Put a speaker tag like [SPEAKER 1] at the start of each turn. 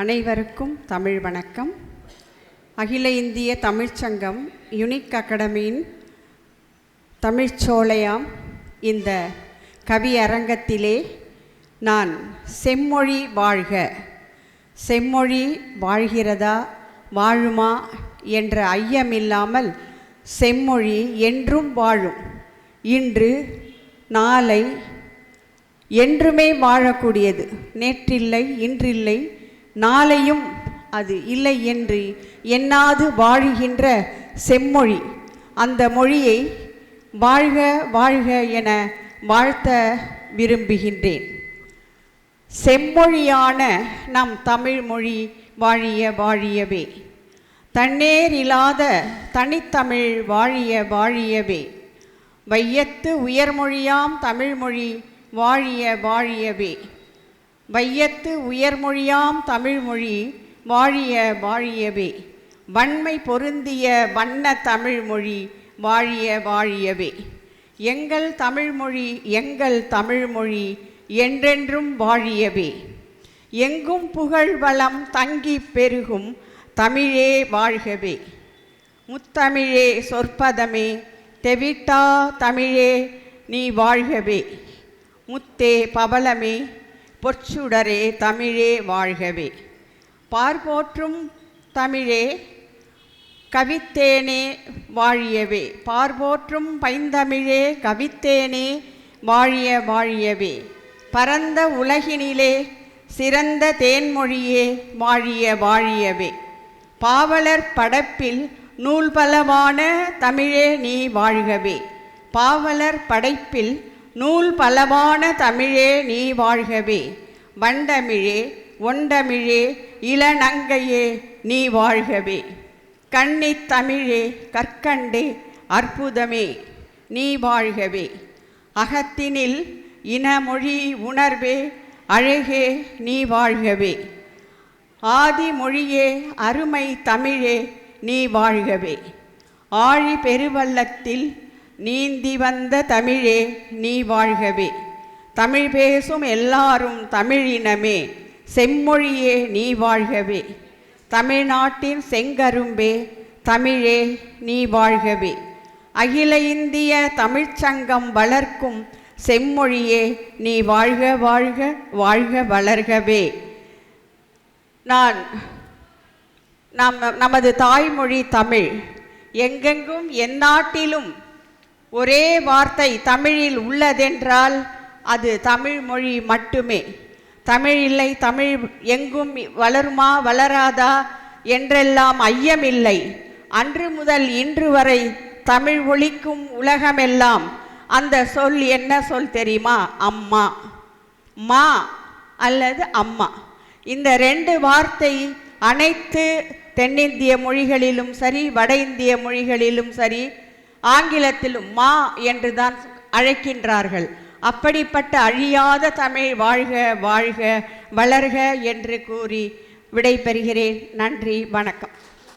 [SPEAKER 1] அனைவருக்கும் தமிழ் வணக்கம். அகில இந்திய தமிழ்ச்சங்கம் யுனிக் அகாடமியின் தமிழ்ச்சோலையாம் இந்த கவி அரங்கத்திலே நான் செம்மொழி வாழ்க. செம்மொழி வாழ்கிறதா வாழுமா என்ற ஐயமில்லாமல் செம்மொழி என்றும் வாழும். இன்று நாளை என்றுமே வாழக்கூடியது. நேற்றில்லை இன்றில்லை நாளையும் அது இல்லை என்று எண்ணாது வாழ்கின்ற செம்மொழி. அந்த மொழியை வாழ்க வாழ்க என வாழ்த்த விரும்புகின்றேன். செம்மொழியான நம் தமிழ் மொழி வாழிய வாழியவே. தன்னேரில்லாத தனித்தமிழ் வாழிய வாழியவே. வையத்து உயர்மொழியாம் தமிழ்மொழி வாழிய வாழியவே. வையத்து உயர்மொழியாம் தமிழ்மொழி வாழிய வாழியவே. வன்மை பொருந்திய வண்ண தமிழ்மொழி வாழிய வாழியவே. எங்கள் தமிழ்மொழி எங்கள் தமிழ்மொழி என்றென்றும் வாழியவே. எங்கும் புகழ் வளம் தங்கி பெருகும் தமிழே வாழ்கவே. முத்தமிழே சொற்பதமே தெவிட்டா தமிழே நீ வாழ்கவே. முத்தே பவளமே பொற்சுடரே தமிழே வாழ்கவே. பார்போற்றும் தமிழே கவித்தேனே வாழியவே. பார்போற்றும் பைந்தமிழே கவித்தேனே வாழிய வாழியவே. பரந்த உலகினிலே சிறந்த தேன்மொழியே வாழிய வாழியவே. பாவலர் படைப்பில் நூல்பலவான தமிழே நீ வாழ்கவே. பாவலர் படைப்பில் நூல் பலவான தமிழே நீ வாழ்கவே. வண்டமிழே ஒண்டமிழே இளநங்கையே நீ வாழ்கவே. கண்ணித் தமிழே கற்கண்டே அற்புதமே நீ வாழ்கவே. அகத்தினில் இனமொழி உணர்வே அழகே நீ வாழ்கவே. ஆதி மொழியே அருமை தமிழே நீ வாழ்கவே. ஆழி பெருவல்லத்தில் நீந்தி வந்த தமிழே நீ வாழ்கவே. தமிழ் பேசும் எல்லாரும் தமிழினமே செம்மொழியே நீ வாழ்கவே. தமிழ்நாட்டின் செங்கரும்பே தமிழே நீ வாழ்கவே. அகில இந்திய தமிழ்ச்சங்கம் வளர்க்கும் செம்மொழியே நீ வாழ்க வாழ்க வாழ்க வளர்கவே. நான் நம் நமது தாய்மொழி தமிழ். எங்கெங்கும் எந்நாட்டிலும் ஒரே வார்த்தை தமிழில் உள்ளதென்றால் அது தமிழ் மொழி மட்டுமே. தமிழ் இல்லை தமிழ் எங்கும் வளருமா வளராதா என்றெல்லாம் ஐயமில்லை. அன்று முதல் இன்று வரை தமிழ் ஒழிக்கும் உலகமெல்லாம் அந்த சொல் என்ன சொல் தெரியுமா? அம்மா. மா அல்லது அம்மா. இந்த ரெண்டு வார்த்தை அனைத்து தென்னிந்திய மொழிகளிலும் சரி வட இந்திய மொழிகளிலும் சரி ஆங்கிலத்திலும் மா என்று தான் அழைக்கின்றார்கள். அப்படிப்பட்ட அழியாத தமிழ் வாழ்க வாழ்க வளர்க என்று கூறி விடைபெறுகிறேன். நன்றி வணக்கம்.